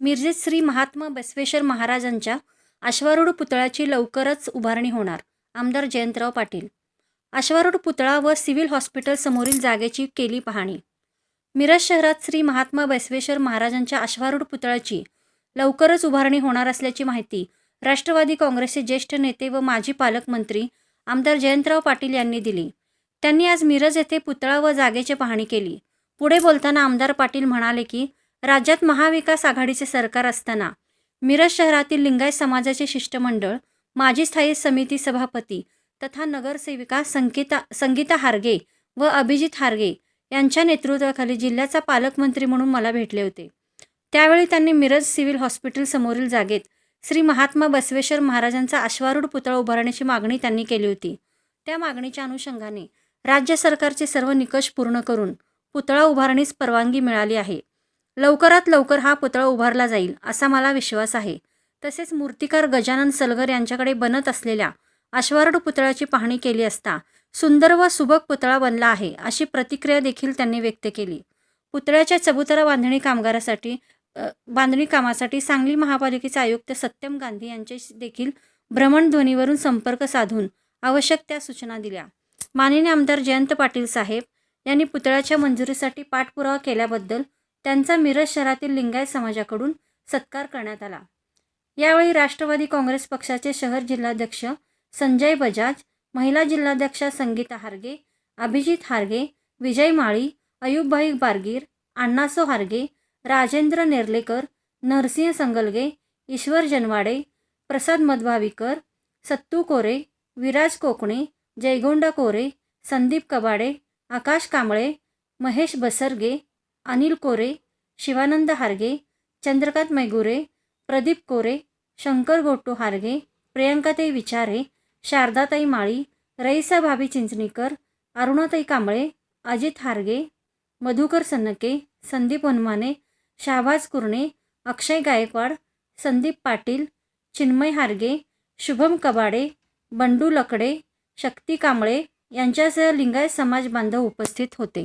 मिरजेत श्री महात्मा बसवेश्वर महाराजांच्या अश्वारूढ पुतळ्याची लवकरच उभारणी होणार आमदार जयंतराव पाटील. अश्वारूढ पुतळा व सिव्हिल हॉस्पिटल समोरील जागेची केली पाहणी. मिरज शहरात श्री महात्मा बसवेश्वर महाराजांच्या अश्वारूढ पुतळ्याची लवकरच उभारणी होणार असल्याची माहिती राष्ट्रवादी काँग्रेसचे ज्येष्ठ नेते व माजी पालकमंत्री आमदार जयंतराव पाटील यांनी दिली. त्यांनी आज मिरज येथे पुतळा व जागेची पाहणी केली. पुढे बोलताना आमदार पाटील म्हणाले की राज्यात महाविकास आघाडीचे सरकार असताना मिरज शहरातील लिंगायत समाजाचे शिष्टमंडळ माजी स्थायी समिती सभापती तथा नगरसेविका संगीता संगीता हार्गे व अभिजित हार्गे यांच्या नेतृत्वाखाली जिल्ह्याचा पालकमंत्री म्हणून मला भेटले होते. त्यावेळी त्यांनी मिरज सिव्हिल हॉस्पिटल समोरील जागेत श्री महात्मा बसवेश्वर महाराजांचा अश्वारूढ पुतळा उभारण्याची मागणी त्यांनी केली होती. त्या मागणीच्या अनुषंगाने राज्य सरकारचे सर्व निकष पूर्ण करून पुतळा उभारणीस परवानगी मिळाली आहे. लवकरात लवकर हा पुतळा उभारला जाईल असा मला विश्वास आहे. तसेच मूर्तिकार गजानन सलगर यांच्याकडे बनत असलेल्या अश्वारूढ पुतळ्याची पाहणी केली असता सुंदर व सुबक पुतळा बनला आहे अशी प्रतिक्रिया देखील त्यांनी व्यक्त केली. पुतळ्याच्या चबुतरा बांधणी कामगारासाठी बांधणी कामासाठी सांगली महापालिकेचे आयुक्त सत्यम गांधी यांच्याशी देखील भ्रमणध्वनीवरून संपर्क साधून आवश्यक त्या सूचना दिल्या. माननीय आमदार जयंत पाटील साहेब यांनी पुतळ्याच्या मंजुरीसाठी पाठपुरावा केल्याबद्दल त्यांचा मिरज शहरातील लिंगायत समाजाकडून सत्कार करण्यात आला. यावेळी राष्ट्रवादी काँग्रेस पक्षाचे शहर जिल्हाध्यक्ष संजय बजाज महिला जिल्हाध्यक्षा संगीता हार्गे अभिजित हार्गे विजय माळी अयुबभाई बारगीर अण्णासो हार्गे राजेंद्र नेर्लेकर नरसिंह संगलगे ईश्वर जनवाडे प्रसाद मधभावीकर सत्तू कोरे विराज कोकणे जयगोंडा कोरे संदीप कबाडे आकाश कांबळे महेश बसरगे अनिल कोरे शिवानंद हारगे चंद्रकांत मैगुरे प्रदीप कोरे शंकर गोटू हार्गे प्रियंकाताई विचारे शारदाताई माळी रईसा भाभी चिंचणीकर अरुणाताई कांबळे अजित हार्गे मधुकर सन्नके संदीप वनमाने शाहबाज कुर्णे अक्षय गायकवाड संदीप पाटील चिन्मय हार्गे शुभम कबाडे बंडू लकडे शक्ती कांबळे यांच्यासह लिंगायत समाज बांधव उपस्थित होते.